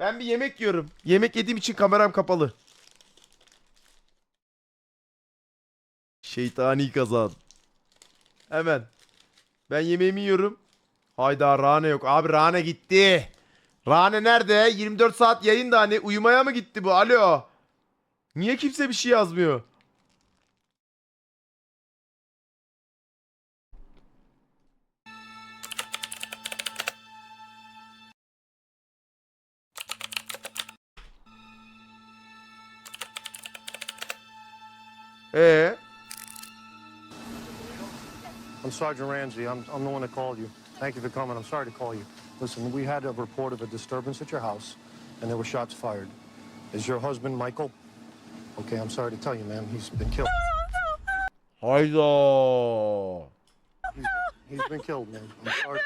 Ben bir yemek yiyorum. Yemek yediğim için kameram kapalı. Şeytani kazan. Hemen. Ben yemeğimi yiyorum. Hayda Rane yok. Abi Rane gitti. Rane nerede? 24 saat yayında hani uyumaya mı gitti bu? Alo. Niye kimse bir şey yazmıyor? Ee, I'm Sergeant Ramsey. I'm, I'm the one that called you. Thank you for coming. I'm sorry to call you. Listen, we had a report of a disturbance at your house, and there were shots fired. Is your husband Michael? Okay, I'm sorry to tell you, ma'am. He's been killed. hayda. He's, he's been killed, ma'am. I'm sorry.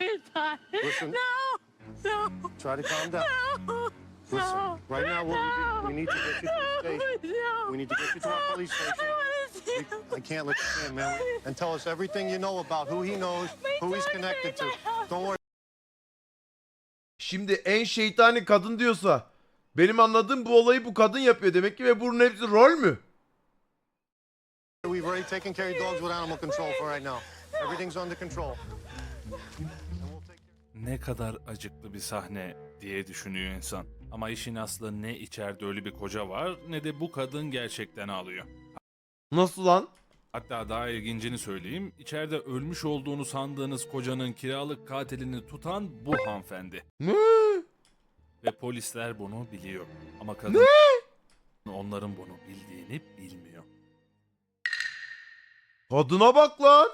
No, he's not. Listen. No, no, Try to calm down. no. Listen, no, right now what we, do, we need to get you to the station. no. We need to get you to our police I station. want to see We- I can't let you in, ma'am. And tell us everything you know about who he knows, who he's connected to. Don't worry. Şimdi en şeytani kadın diyorsa benim anladığım bu olayı bu kadın yapıyor demek ki ve bunun hepsi rol mü? We've already taken care of dogs with animal control for right now. Everything's under control. Ne kadar acıklı bir sahne diye düşünüyor insan. Ama işin aslı ne içeride ölü bir koca var ne de bu kadın gerçekten ağlıyor. Nasıl lan? Hatta daha ilgincini söyleyeyim. İçeride ölmüş olduğunu sandığınız kocanın kiralık katilini tutan bu hanımefendi. Ne? Ve polisler bunu biliyor. Ama kadın onların bunu bildiğini bilmiyor. Kadına bak lan.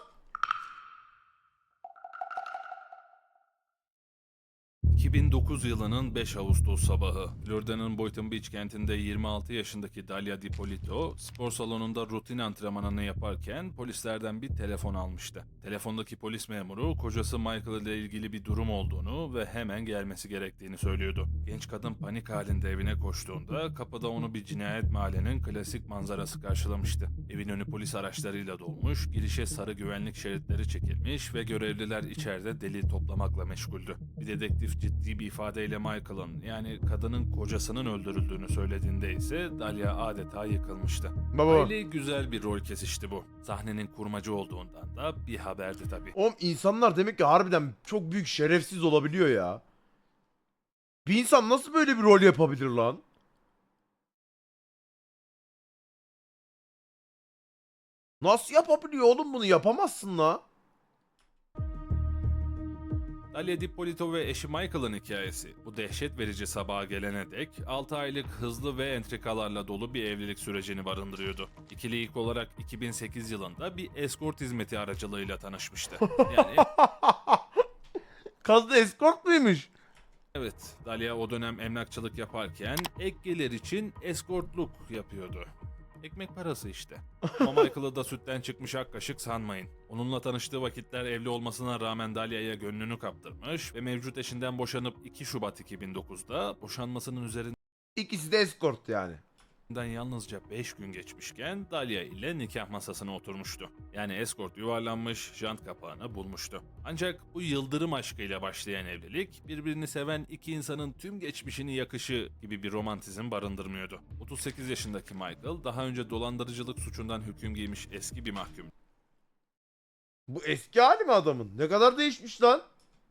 2009 yılının 5 Ağustos sabahı. Florida'nın Boynton Beach kentinde 26 yaşındaki Dalia DiPolito spor salonunda rutin antrenmanını yaparken polislerden bir telefon almıştı. Telefondaki polis memuru kocası Michael ile ilgili bir durum olduğunu ve hemen gelmesi gerektiğini söylüyordu. Genç kadın panik halinde evine koştuğunda kapıda onu bir cinayet mahallenin klasik manzarası karşılamıştı. Evin önü polis araçlarıyla dolmuş, girişe sarı güvenlik şeritleri çekilmiş ve görevliler içeride delil toplamakla meşguldü. Bir dedektif ciddi bir ifadeyle Michael'ın yani kadının kocasının öldürüldüğünü söylediğinde ise Dalia adeta yıkılmıştı. Baba. Hayli güzel bir rol kesişti bu. Sahnenin kurmacı olduğundan da bir haberdi tabii. Oğlum insanlar demek ki harbiden çok büyük şerefsiz olabiliyor ya. Bir insan nasıl böyle bir rol yapabilir lan? Nasıl yapabiliyor oğlum bunu yapamazsın la. Dalia Dippolito ve eşi Michael'ın hikayesi. Bu dehşet verici sabaha gelene dek 6 aylık hızlı ve entrikalarla dolu bir evlilik sürecini barındırıyordu. İkili ilk olarak 2008 yılında bir eskort hizmeti aracılığıyla tanışmıştı. Yani Kız da escort muymuş? evet Dalia o dönem emlakçılık yaparken ek gelir için eskortluk yapıyordu. Ekmek parası işte. Ama Michael'ı da sütten çıkmış ak kaşık sanmayın. Onunla tanıştığı vakitler evli olmasına rağmen Dalia'ya gönlünü kaptırmış ve mevcut eşinden boşanıp 2 Şubat 2009'da boşanmasının üzerinden İkisi de escort yani. Yalnızca 5 gün geçmişken Dalia ile nikah masasına oturmuştu. Yani eskort yuvarlanmış, jant kapağını bulmuştu. Ancak bu yıldırım aşkıyla başlayan evlilik birbirini seven iki insanın tüm geçmişini yakışı gibi bir romantizm barındırmıyordu. 38 yaşındaki Michael daha önce dolandırıcılık suçundan hüküm giymiş eski bir mahkum Bu eski hali mi adamın? Ne kadar değişmiş lan?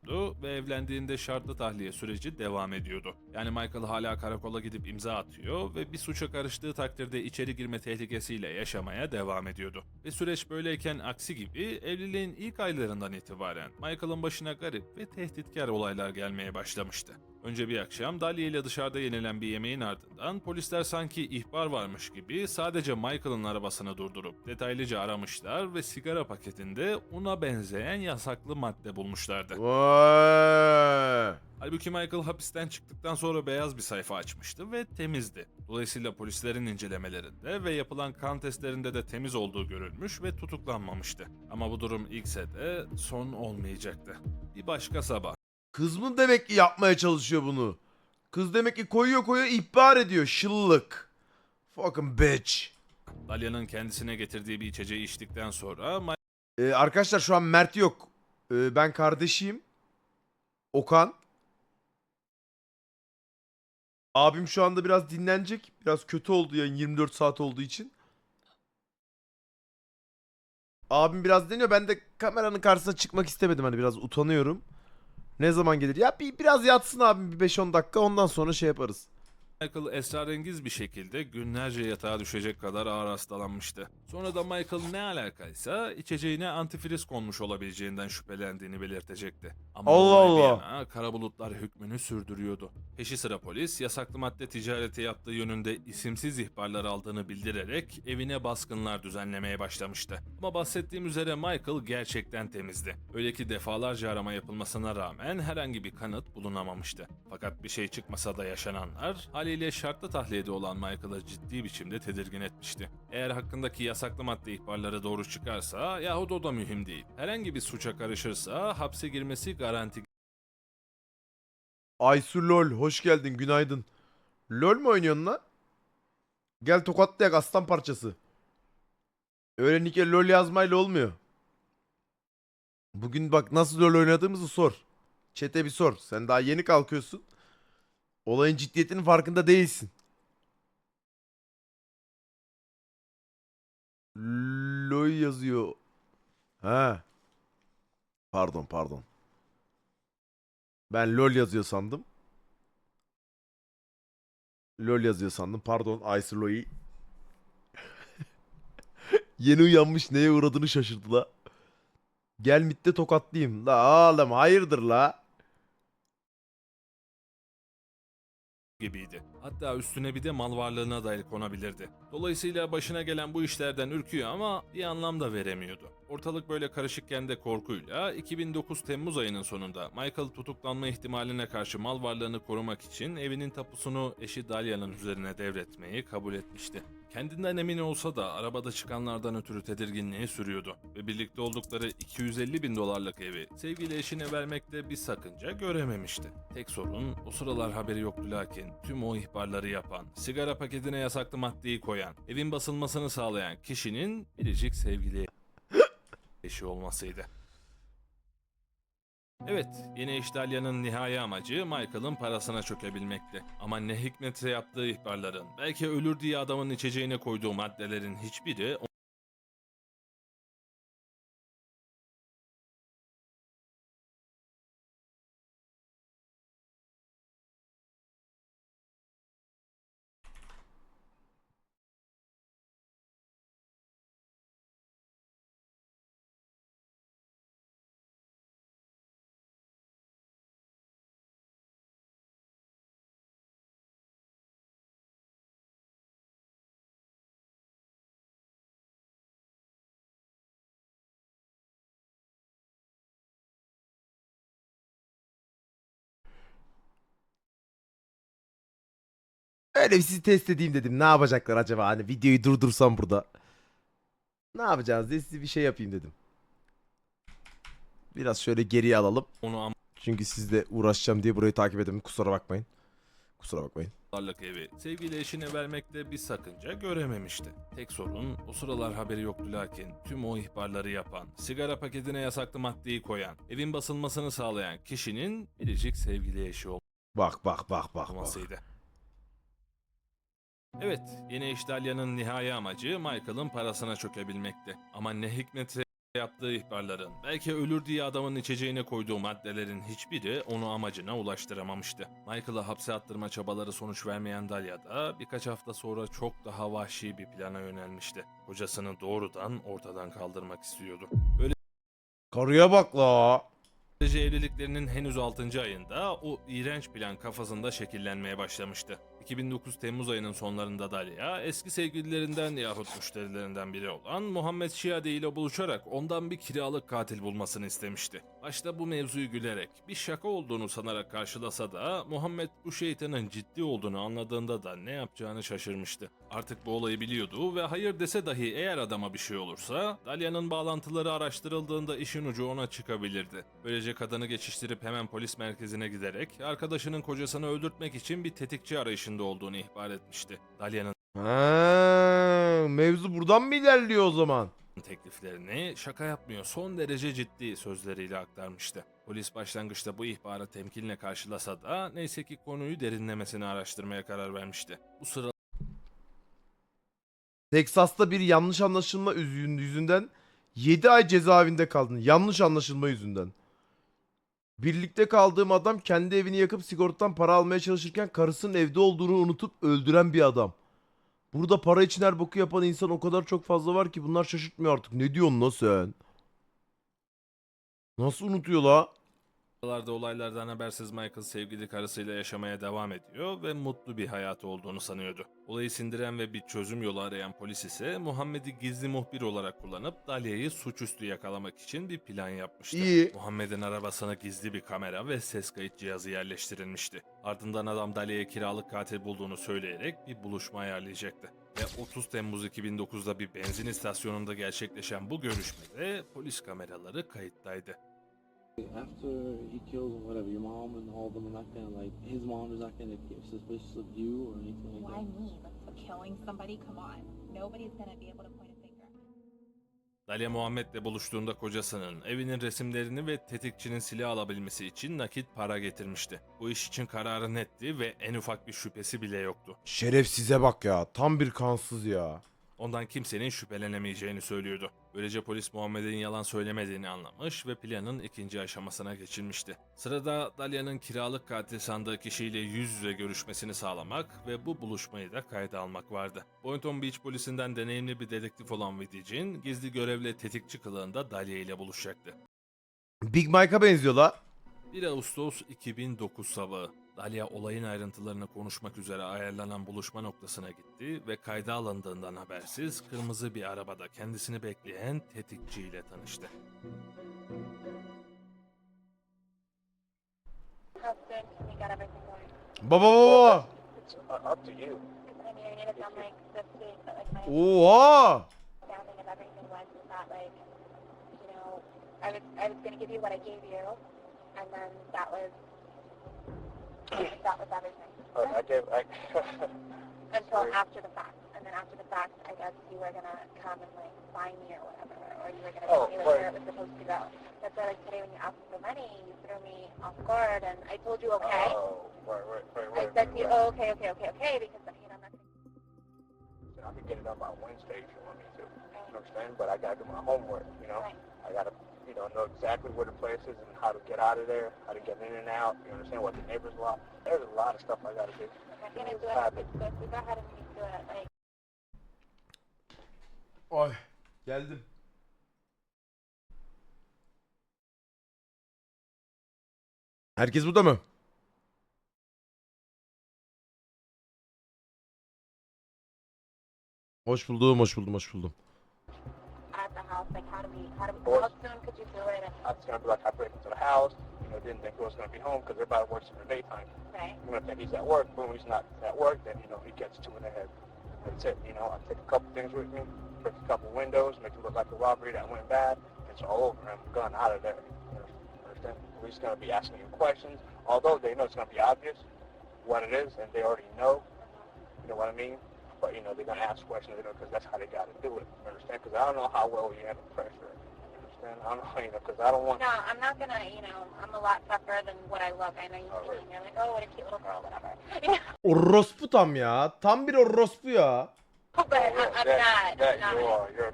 Oldu ve evlendiğinde şartlı tahliye süreci devam ediyordu. Yani Michael hala karakola gidip imza atıyor ve bir suça karıştığı takdirde içeri girme tehlikesiyle yaşamaya devam ediyordu. Ve süreç böyleyken aksi gibi evliliğin ilk aylarından itibaren Michael'ın başına garip ve tehditkar olaylar gelmeye başlamıştı. Önce bir akşam Dahlia ile dışarıda yenilen bir yemeğin ardından polisler sanki ihbar varmış gibi sadece Michael'ın arabasını durdurup detaylıca aramışlar ve sigara paketinde una benzeyen yasaklı madde bulmuşlardı. Vay. Halbuki Michael hapisten çıktıktan sonra beyaz bir sayfa açmıştı ve temizdi. Dolayısıyla polislerin incelemelerinde ve yapılan kan testlerinde de temiz olduğu görülmüş ve tutuklanmamıştı. Ama bu durum ilkse de son olmayacaktı. Bir başka sabah. Kız mı demek ki yapmaya çalışıyor bunu? Kız demek ki koyuyor koyuyor ihbar ediyor. Şıllık. Fucking bitch. Dalia'nın kendisine getirdiği bir içeceği içtikten sonra Ee, arkadaşlar şu an Mert yok. Ee, ben kardeşiyim. Okan. Abim şu anda biraz dinlenecek. Biraz kötü oldu yayın 24 saat olduğu için. Abim biraz deniyor. Ben de kameranın karşısına çıkmak istemedim. Hani biraz utanıyorum. Ne zaman gelir? Ya bir biraz yatsın abim bir 5-10 dakika. Ondan sonra şey yaparız. Michael esrarengiz bir şekilde günlerce yatağa düşecek kadar ağır hastalanmıştı. Sonra da Michael ne alakaysa içeceğine antifriz konmuş olabileceğinden şüphelendiğini belirtecekti. Ama Allah Allah. yana kara bulutlar hükmünü sürdürüyordu. Peşi sıra polis yasaklı madde ticareti yaptığı yönünde isimsiz ihbarlar aldığını bildirerek evine baskınlar düzenlemeye başlamıştı. Ama bahsettiğim üzere Michael gerçekten temizdi. Öyle ki defalarca arama yapılmasına rağmen herhangi bir kanıt bulunamamıştı. Fakat bir şey çıkmasa da yaşananlar haliyle şartlı tahliyede olan Michael'ı ciddi biçimde tedirgin etmişti. Eğer hakkındaki yasaklı madde ihbarları doğru çıkarsa yahut o da mühim değil. Herhangi bir suça karışırsa hapse girmesi garanti Aysu LOL hoş geldin günaydın. LOL mu oynuyorsun lan? Gel tokatlayak aslan parçası. Öyle LOL yazmayla olmuyor. Bugün bak nasıl LOL oynadığımızı sor. Çete bir sor. Sen daha yeni kalkıyorsun. Olayın ciddiyetinin farkında değilsin. LOL yazıyor. Ha. Pardon pardon. Ben LOL yazıyor sandım. LOL yazıyor sandım. Pardon Aysu Loy. Yeni uyanmış neye uğradığını şaşırdı la. Gel mitte tokatlayayım. La oğlum hayırdır la. Gibiydi. Hatta üstüne bir de mal varlığına da el konabilirdi. Dolayısıyla başına gelen bu işlerden ürküyor ama bir anlam da veremiyordu. Ortalık böyle karışıkken de korkuyla 2009 Temmuz ayının sonunda Michael tutuklanma ihtimaline karşı mal varlığını korumak için evinin tapusunu eşi Dalia'nın üzerine devretmeyi kabul etmişti. Kendinden emin olsa da arabada çıkanlardan ötürü tedirginliği sürüyordu ve birlikte oldukları 250 bin dolarlık evi sevgili eşine vermekte bir sakınca görememişti. Tek sorun o sıralar haberi yoktu lakin tüm o ihbarları yapan, sigara paketine yasaklı maddeyi koyan, evin basılmasını sağlayan kişinin biricik sevgili eşi olmasıydı. Evet, yeni eş nihai amacı Michael'ın parasına çökebilmekti. Ama ne hikmetse yaptığı ihbarların, belki ölür diye adamın içeceğine koyduğu maddelerin hiçbiri Öyle bir sizi test edeyim dedim. Ne yapacaklar acaba? Hani videoyu durdursam burada. Ne yapacağız diye size bir şey yapayım dedim. Biraz şöyle geriye alalım. onu Çünkü sizle uğraşacağım diye burayı takip edemem. Kusura bakmayın. Kusura bakmayın. ambarlık evi sevgili eşine vermekte bir sakınca görememişti. Tek sorun o sıralar haberi yoktu lakin tüm o ihbarları yapan, sigara paketine yasaklı maddeyi koyan, evin basılmasını sağlayan kişinin biricik sevgili eşi Bak bak bak bak bak. olmasıydı. Evet, yeni eş Dalia'nın nihai amacı Michael'ın parasına çökebilmekti. Ama ne hikmetse yaptığı ihbarların, belki ölür diye adamın içeceğine koyduğu maddelerin hiçbiri onu amacına ulaştıramamıştı. Michael'ı hapse attırma çabaları sonuç vermeyen Dalia da birkaç hafta sonra çok daha vahşi bir plana yönelmişti. Kocasını doğrudan ortadan kaldırmak istiyordu. Karıya bak la. Evliliklerinin henüz 6. ayında o iğrenç plan kafasında şekillenmeye başlamıştı. 2009 Temmuz ayının sonlarında Dalia eski sevgililerinden yahut müşterilerinden biri olan Muhammed Şiade ile buluşarak ondan bir kiralık katil bulmasını istemişti. Başta bu mevzuyu gülerek bir şaka olduğunu sanarak karşılasa da Muhammed bu şeytanın ciddi olduğunu anladığında da ne yapacağını şaşırmıştı. Artık bu olayı biliyordu ve hayır dese dahi eğer adama bir şey olursa Dalia'nın bağlantıları araştırıldığında işin ucu ona çıkabilirdi. Böylece kadını geçiştirip hemen polis merkezine giderek arkadaşının kocasını öldürtmek için bir tetikçi arayışında olduğunu ihbar etmişti. Dalia'nın Ha, mevzu buradan mı ilerliyor o zaman? tekliflerini şaka yapmıyor son derece ciddi sözleriyle aktarmıştı. Polis başlangıçta bu ihbarı temkinle karşılasa da neyse ki konuyu derinlemesine araştırmaya karar vermişti. Bu sırada Teksas'ta bir yanlış anlaşılma yüzün- yüzünden 7 ay cezaevinde kaldın. Yanlış anlaşılma yüzünden. Birlikte kaldığım adam kendi evini yakıp sigortadan para almaya çalışırken karısının evde olduğunu unutup öldüren bir adam. Burada para için her boku yapan insan o kadar çok fazla var ki bunlar şaşırtmıyor artık. Ne diyorsun lan sen? Nasıl unutuyor la? Buralarda olaylardan habersiz Michael sevgili karısıyla yaşamaya devam ediyor ve mutlu bir hayatı olduğunu sanıyordu. Olayı sindiren ve bir çözüm yolu arayan polis ise Muhammed'i gizli muhbir olarak kullanıp Dalia'yı suçüstü yakalamak için bir plan yapmıştı. İyi. Muhammed'in arabasına gizli bir kamera ve ses kayıt cihazı yerleştirilmişti. Ardından adam Dalia'ya kiralık katil bulduğunu söyleyerek bir buluşma ayarlayacaktı. Ve 30 Temmuz 2009'da bir benzin istasyonunda gerçekleşen bu görüşmede polis kameraları kayıttaydı. After he killed whatever your mom and all of them are not gonna like his mom is not gonna get suspicious of you or anything like Why that. me? Like for killing somebody? Come on. Nobody's gonna be able to point a finger. Dalia Muhammed'le buluştuğunda kocasının evinin resimlerini ve tetikçinin silah alabilmesi için nakit para getirmişti. Bu iş için kararı netti ve en ufak bir şüphesi bile yoktu. Şerefsize bak ya. Tam bir kansız ya. Ondan kimsenin şüphelenemeyeceğini söylüyordu. Böylece polis Muhammed'in yalan söylemediğini anlamış ve planın ikinci aşamasına geçilmişti. Sırada Dalia'nın kiralık katil sandığı kişiyle yüz yüze görüşmesini sağlamak ve bu buluşmayı da kayda almak vardı. Boynton Beach polisinden deneyimli bir dedektif olan Vitic'in gizli görevle tetikçi kılığında Dalia ile buluşacaktı. Big Mike'a benziyor la. 1 Ağustos 2009 sabahı Dalia olayın ayrıntılarını konuşmak üzere ayarlanan buluşma noktasına gitti ve kayda alındığından habersiz kırmızı bir arabada kendisini bekleyen tetikçiyle tanıştı. Baba baba. Oha. I was I was gonna give you what I gave you, and then that was that was everything. I gave, I, Until Sorry. after the fact, and then after the fact, I guess you were gonna come and like find me or whatever, or you were gonna Oh, tell me like right. where it was supposed to go. That's why like today when you asked for money, you threw me off guard, and I told you okay. Oh, right, right, right, right. I right. said to you, right. oh, okay, okay, okay, okay, because you know nothing. I can get it done by Wednesday if you want me to. You understand? But I gotta do my homework, you know? Right. I gotta, you know, know exactly where the place is and how to get out of there, how to get in and out. You understand what the neighbors want? There's a lot of stuff I gotta do. Like. Ay geldim. Herkes burada mı? Hoş buldum, hoş buldum, hoş buldum. House? Like, how do we, how do we, how soon could you do it? And, I was gonna be like, I break into the house, you know, didn't think he was gonna be home because everybody works in the daytime. right? You know, think he's at work, boom, he's not at work, then, you know, he gets two in the head. That's it, you know, I take a couple things with me, break a couple windows, make it look like a robbery that went bad, it's all over, I'm gone out of there. You understand? We're gonna be asking you questions, although they know it's gonna be obvious what it is, and they already know, you know what I mean? You know, they're gonna ask questions, you know, because that's how they gotta do it, you understand? Because I don't know how well you handle pressure, you understand? I don't know, you know, because I don't want... No, I'm not gonna, you know, I'm a lot tougher than what I look. I know you Oh, see right. me, you're like, oh, what a cute little girl, whatever. Orospu tam ya. Tam bir orospu ya. but I'm not. I'm not.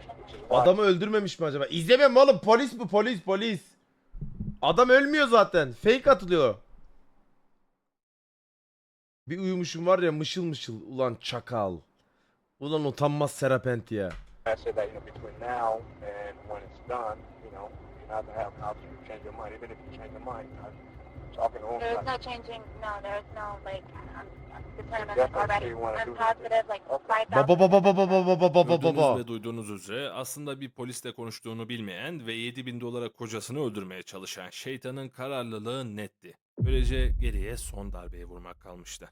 Adamı öldürmemiş mi acaba? İzlemiyorum oğlum. Polis bu polis polis. Adam ölmüyor zaten. Fake atılıyor. Bir uyumuşum var ya mışıl mışıl. Ulan çakal. Ulan utanmaz serapent ya. I say that, you know, between now and when it's done, you know, you're not gonna have an option to change your mind. Even if you change your mind, I'm talking to him. There's like, no changing. No, there's no like. I'm, I'm determined definitely already. wanna do I'm this. positive. Like Okay. five Baba thousand. baba baba baba baba baba Gördüğünüz baba. ve duyduğunuz üzere aslında bir polisle konuştuğunu bilmeyen ve 7000 dolara kocasını öldürmeye çalışan şeytanın kararlılığı netti. Böylece geriye son darbeyi vurmak kalmıştı.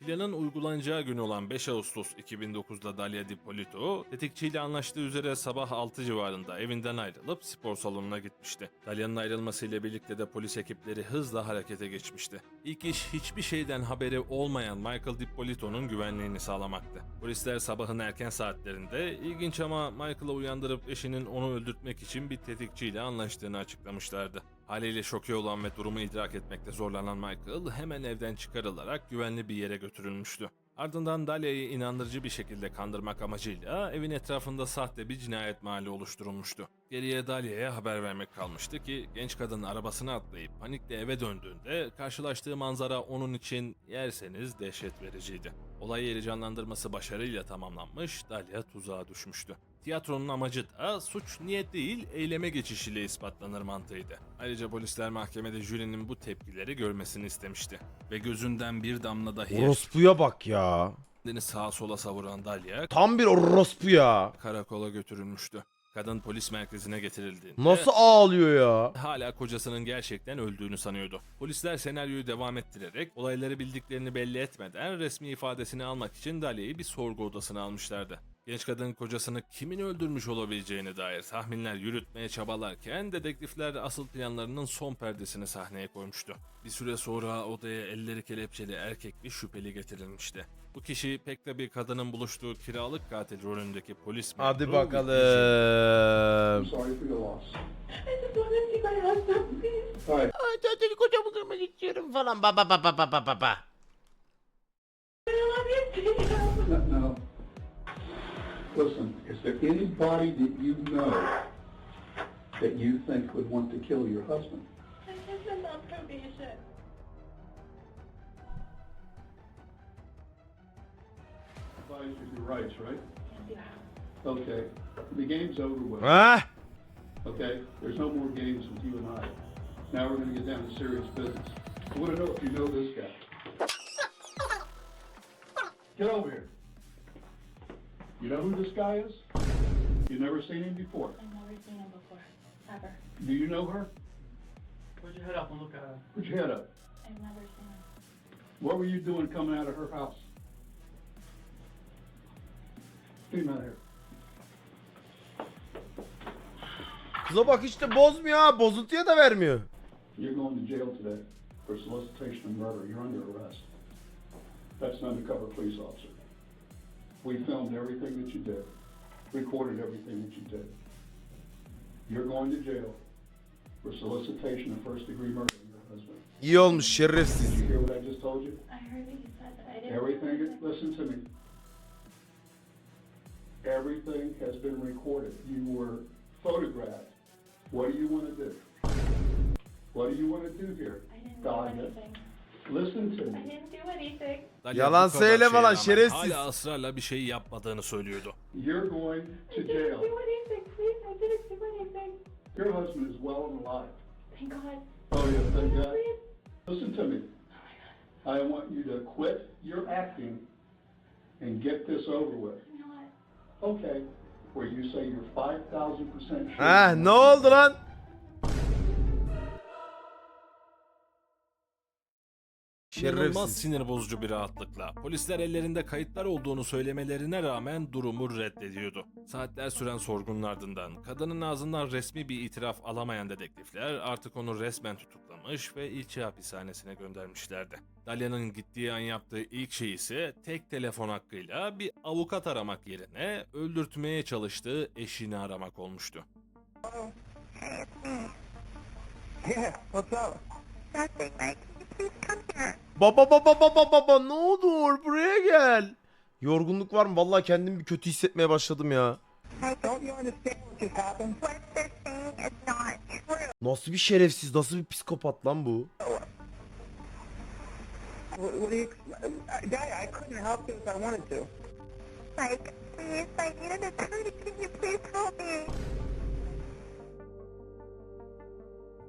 Planın uygulanacağı gün olan 5 Ağustos 2009'da Dalia Dipolito, tetikçiyle anlaştığı üzere sabah 6 civarında evinden ayrılıp spor salonuna gitmişti. Dalia'nın ayrılmasıyla birlikte de polis ekipleri hızla harekete geçmişti. İlk iş hiçbir şeyden haberi olmayan Michael Dipolito'nun güvenliğini sağlamaktı. Polisler sabahın erken saatlerinde ilginç ama Michael'ı uyandırıp eşinin onu öldürtmek için bir tetikçiyle anlaştığını açıklamışlardı. Haliyle şoke olan ve durumu idrak etmekte zorlanan Michael hemen evden çıkarılarak güvenli bir yere götürülmüştü. Ardından Dalia'yı inandırıcı bir şekilde kandırmak amacıyla evin etrafında sahte bir cinayet mahalli oluşturulmuştu. Geriye Dalia'ya haber vermek kalmıştı ki genç kadın arabasına atlayıp panikle eve döndüğünde karşılaştığı manzara onun için yerseniz dehşet vericiydi. Olay yeri canlandırması başarıyla tamamlanmış, Dalia tuzağa düşmüştü. Tiyatronun amacı da suç niyet değil eyleme geçişiyle ispatlanır mantığıydı. Ayrıca polisler mahkemede jürinin bu tepkileri görmesini istemişti. Ve gözünden bir damla dahi Orospuya bak ya. kendini sağa sola savuran Dalia Tam bir orospu ya. karakola götürülmüştü. Kadın polis merkezine getirildiğinde Nasıl ağlıyor ya? hala kocasının gerçekten öldüğünü sanıyordu. Polisler senaryoyu devam ettirerek olayları bildiklerini belli etmeden resmi ifadesini almak için Dalia'yı bir sorgu odasına almışlardı. Genç kadın kocasını kimin öldürmüş olabileceğine dair tahminler yürütmeye çabalarken dedektifler asıl planlarının son perdesini sahneye koymuştu. Bir süre sonra odaya elleri kelepçeli erkek bir şüpheli getirilmişti. Bu kişi pek de bir kadının buluştuğu kiralık katil rolündeki polis Hadi memuru bakalım. I just want to see my husband, please. All right, Ay tatil kocamı kırmak istiyorum falan. Ba ba ba ba ba ba ba ba. I love you, too. no, no. Listen, is there anybody that you know that you think would want to kill your husband? My husband's on probation. Advise you your rights, right? Okay, the game's over with, Ha? okay? There's no more games with you and I. Now we're gonna get down to serious business. I wanna know if you know this guy. Get over here. You know who this guy is? You've never seen him before. I've never seen him before, ever. Do you know her? Put your head up and look at her. Put your head up. I've never seen him. What were you doing coming out of her house? Get out of here. Kıza bak işte bozmuyor ha. Bozuntuya da vermiyor. You're going to jail today for solicitation of murder. You're under arrest. That's an undercover police officer. We filmed everything that you did, recorded everything that you did. You're going to jail for solicitation of first degree murder of your husband. İyi olmuş şerefsiz. Did you hear what I just told you? I heard what you said, but I didn't. Everything, listen to me. Everything has been recorded. You were photographed. What do you want to do? What do you want to do here? I didn't do Dahlia? anything. Listen to me. I me. didn't do anything. Dalia Yalan bu kadar söyleme şeye lan, rağmen şerefsiz. Hala ısrarla bir şey yapmadığını söylüyordu. You're going I to didn't jail. do anything, please. I didn't do anything. Your husband is well and alive. Thank God. Oh, yeah, thank God. Please. Listen to me. I want you to quit your acting and get this over with. I'm not. Okay, where you say you're 5,000% sure. Ha ne oldu lan? İnanılmaz Şerefsiz. sinir bozucu bir rahatlıkla. Polisler ellerinde kayıtlar olduğunu söylemelerine rağmen durumu reddediyordu. Saatler süren sorgunun ardından kadının ağzından resmi bir itiraf alamayan dedektifler artık onu resmen tutuklamış ve ilçe hapishanesine göndermişlerdi. Dalia'nın gittiği an yaptığı ilk şey ise tek telefon hakkıyla bir avukat aramak yerine öldürtmeye çalıştığı eşini aramak olmuştu. Yeah, what's up? Nothing, Mike. Baba baba baba baba ne olur buraya gel. Yorgunluk var mı? Vallahi kendimi bir kötü hissetmeye başladım ya. Nasıl bir şerefsiz, nasıl bir psikopat lan bu?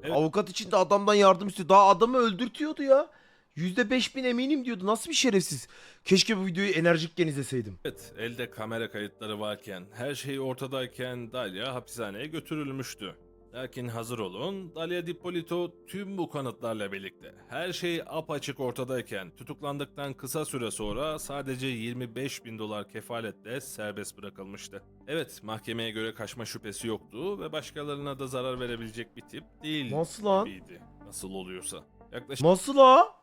Evet. Avukat için de adamdan yardım istiyor. Daha adamı öldürtüyordu ya. %5000 eminim diyordu. Nasıl bir şerefsiz? Keşke bu videoyu enerjikken izleseydim. Evet, elde kamera kayıtları varken, her şey ortadayken Dalia hapishaneye götürülmüştü. Lakin hazır olun, Dalia Dipolito tüm bu kanıtlarla birlikte her şey apaçık ortadayken tutuklandıktan kısa süre sonra sadece 25 bin dolar kefaletle serbest bırakılmıştı. Evet, mahkemeye göre kaçma şüphesi yoktu ve başkalarına da zarar verebilecek bir tip değil Nasıl lan? gibiydi. Nasıl oluyorsa. Yaklaşık Nasıl la?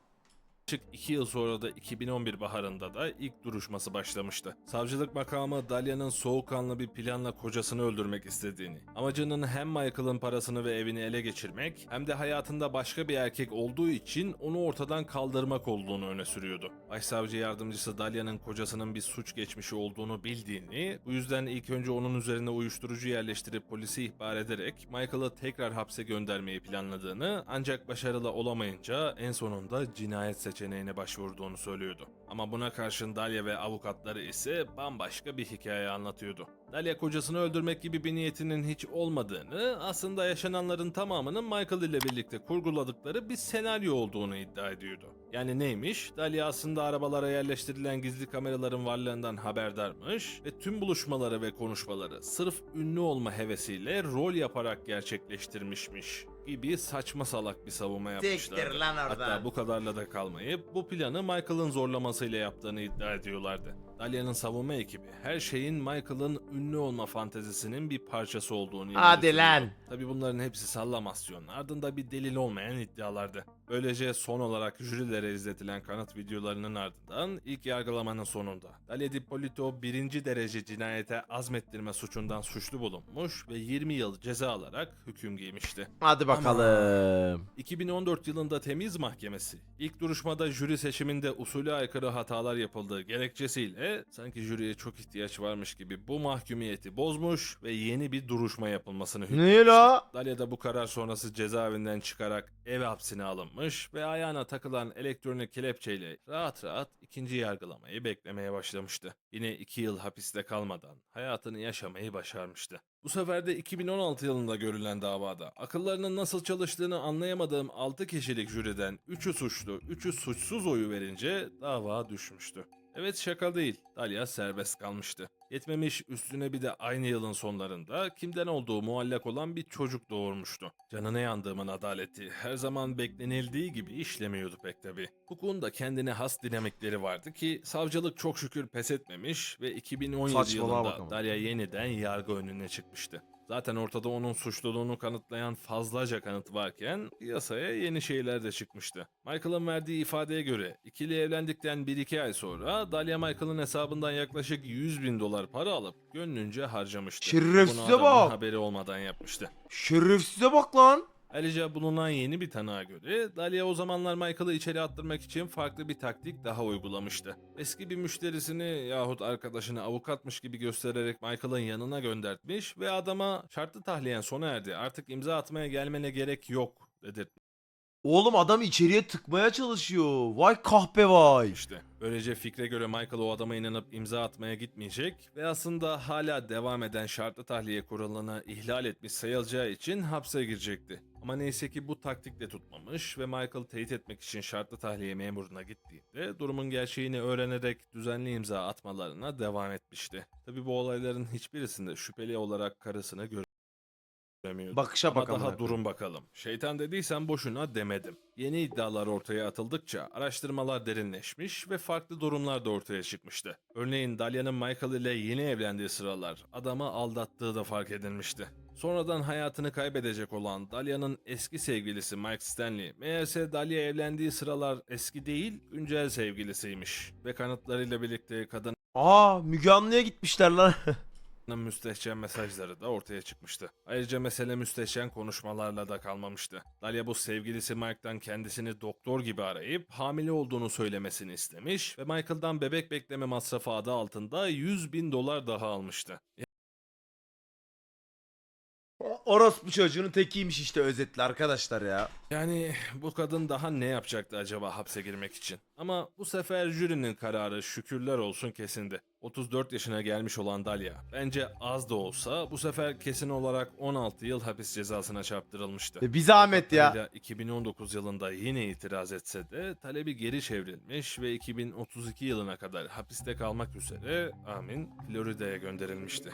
Yaklaşık 2 yıl sonra da 2011 baharında da ilk duruşması başlamıştı. Savcılık makamı Dalia'nın soğukkanlı bir planla kocasını öldürmek istediğini, amacının hem Michael'ın parasını ve evini ele geçirmek hem de hayatında başka bir erkek olduğu için onu ortadan kaldırmak olduğunu öne sürüyordu. Başsavcı yardımcısı Dalia'nın kocasının bir suç geçmişi olduğunu bildiğini, bu yüzden ilk önce onun üzerine uyuşturucu yerleştirip polisi ihbar ederek Michael'ı tekrar hapse göndermeyi planladığını ancak başarılı olamayınca en sonunda cinayet seçeneğine başvurduğunu söylüyordu. Ama buna karşın Dalia ve avukatları ise bambaşka bir hikaye anlatıyordu. Dalia kocasını öldürmek gibi bir niyetinin hiç olmadığını, aslında yaşananların tamamının Michael ile birlikte kurguladıkları bir senaryo olduğunu iddia ediyordu. Yani neymiş? Dalia aslında arabalara yerleştirilen gizli kameraların varlığından haberdarmış ve tüm buluşmaları ve konuşmaları sırf ünlü olma hevesiyle rol yaparak gerçekleştirmişmiş gibi saçma salak bir savunma yapmışlardı. lan oradan. Hatta bu kadarla da kalmayıp bu planı Michael'ın zorlamasıyla yaptığını iddia ediyorlardı. Dalia'nın savunma ekibi her şeyin Michael'ın ünlü olma fantezisinin bir parçası olduğunu ileri Hadi lan. Tabi bunların hepsi sallamasyon, ardında bir delil olmayan iddialardı. Böylece son olarak jürilere izletilen kanıt videolarının ardından ilk yargılamanın sonunda Dalia Dipolito birinci derece cinayete azmettirme suçundan suçlu bulunmuş ve 20 yıl ceza alarak hüküm giymişti. Hadi bakalım. 2014 yılında temiz mahkemesi ilk duruşmada jüri seçiminde usulü aykırı hatalar yapıldığı gerekçesiyle sanki jüriye çok ihtiyaç varmış gibi bu mahkumiyeti bozmuş ve yeni bir duruşma yapılmasını Ne la? Dalia da bu karar sonrası cezaevinden çıkarak ev hapsine alınmış ve ayağına takılan elektronik kelepçeyle rahat rahat ikinci yargılamayı beklemeye başlamıştı. Yine iki yıl hapiste kalmadan hayatını yaşamayı başarmıştı. Bu sefer de 2016 yılında görülen davada akıllarının nasıl çalıştığını anlayamadığım 6 kişilik jüriden 3'ü suçlu, 3'ü suçsuz oyu verince dava düşmüştü. Evet şaka değil. Dalia serbest kalmıştı. Yetmemiş üstüne bir de aynı yılın sonlarında kimden olduğu muallak olan bir çocuk doğurmuştu. Canına yandığımın adaleti her zaman beklenildiği gibi işlemiyordu pek tabi. Hukukun da kendine has dinamikleri vardı ki savcılık çok şükür pes etmemiş ve 2017 Saçmalığa yılında. Dalia yeniden yargı önüne çıkmıştı. Zaten ortada onun suçluluğunu kanıtlayan fazlaca kanıt varken piyasaya yeni şeyler de çıkmıştı. Michael'ın verdiği ifadeye göre ikili evlendikten 1-2 ay sonra Dalia Michael'ın hesabından yaklaşık 100 bin dolar para alıp gönlünce harcamıştı. Şerefsize Bunu adamın bak! haberi olmadan yapmıştı. Şerefsize bak lan. Ayrıca bulunan yeni bir tanığa göre Dalia o zamanlar Michael'ı içeri attırmak için farklı bir taktik daha uygulamıştı. Eski bir müşterisini yahut arkadaşını avukatmış gibi göstererek Michael'ın yanına göndertmiş ve adama şartlı tahliyen sona erdi artık imza atmaya gelmene gerek yok dedirtmişti. Oğlum adam içeriye tıkmaya çalışıyor. Vay kahpe vay. Böylece fikre göre Michael o adama inanıp imza atmaya gitmeyecek ve aslında hala devam eden şartlı tahliye kuralını ihlal etmiş sayılacağı için hapse girecekti. Ama neyse ki bu taktik de tutmamış ve Michael teyit etmek için şartlı tahliye memuruna gittiğinde durumun gerçeğini öğrenerek düzenli imza atmalarına devam etmişti. Tabi bu olayların hiçbirisinde şüpheli olarak karısını göremiyordu. Bakışa Ama bak amına daha durun bakalım. Şeytan dediysen boşuna demedim. Yeni iddialar ortaya atıldıkça araştırmalar derinleşmiş ve farklı durumlar da ortaya çıkmıştı. Örneğin Dalia'nın Michael ile yeni evlendiği sıralar adamı aldattığı da fark edilmişti. Sonradan hayatını kaybedecek olan Dalia'nın eski sevgilisi Mike Stanley, meğerse Dalia evlendiği sıralar eski değil, güncel sevgilisiymiş. Ve kanıtlarıyla birlikte kadın Aa Müge Anlı'ya gitmişler lan. müstehcen mesajları da ortaya çıkmıştı. Ayrıca mesele müstehcen konuşmalarla da kalmamıştı. Dalia bu sevgilisi Mike'dan kendisini doktor gibi arayıp hamile olduğunu söylemesini istemiş ve Michael'dan bebek bekleme masrafı adı altında 100 bin dolar daha almıştı. Orospu çocuğunun tekiymiş işte özetle arkadaşlar ya. Yani bu kadın daha ne yapacaktı acaba hapse girmek için? Ama bu sefer jürinin kararı şükürler olsun kesindi. 34 yaşına gelmiş olan Dalia bence az da olsa bu sefer kesin olarak 16 yıl hapis cezasına çarptırılmıştı. E, bir zahmet ya. Dalia 2019 yılında yine itiraz etse de talebi geri çevrilmiş ve 2032 yılına kadar hapiste kalmak üzere Amin Florida'ya gönderilmişti.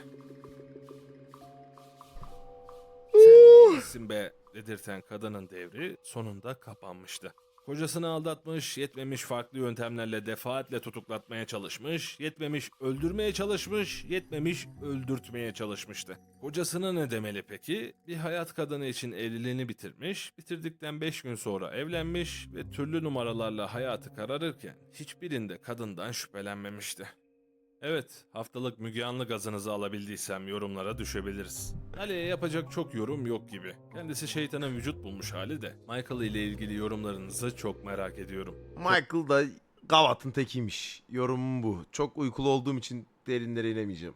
İsim be dedirten kadının devri sonunda kapanmıştı. Kocasını aldatmış, yetmemiş farklı yöntemlerle defaatle tutuklatmaya çalışmış, yetmemiş öldürmeye çalışmış, yetmemiş öldürtmeye çalışmıştı. Kocasına ne demeli peki? Bir hayat kadını için evliliğini bitirmiş, bitirdikten 5 gün sonra evlenmiş ve türlü numaralarla hayatı kararırken hiçbirinde kadından şüphelenmemişti. Evet, haftalık Müge Anlı gazınızı alabildiysem yorumlara düşebiliriz. Ali'ye yapacak çok yorum yok gibi. Kendisi şeytanın vücut bulmuş hali de. Michael ile ilgili yorumlarınızı çok merak ediyorum. Michael da gavatın tekiymiş. Yorumum bu. Çok uykulu olduğum için derinlere inemeyeceğim.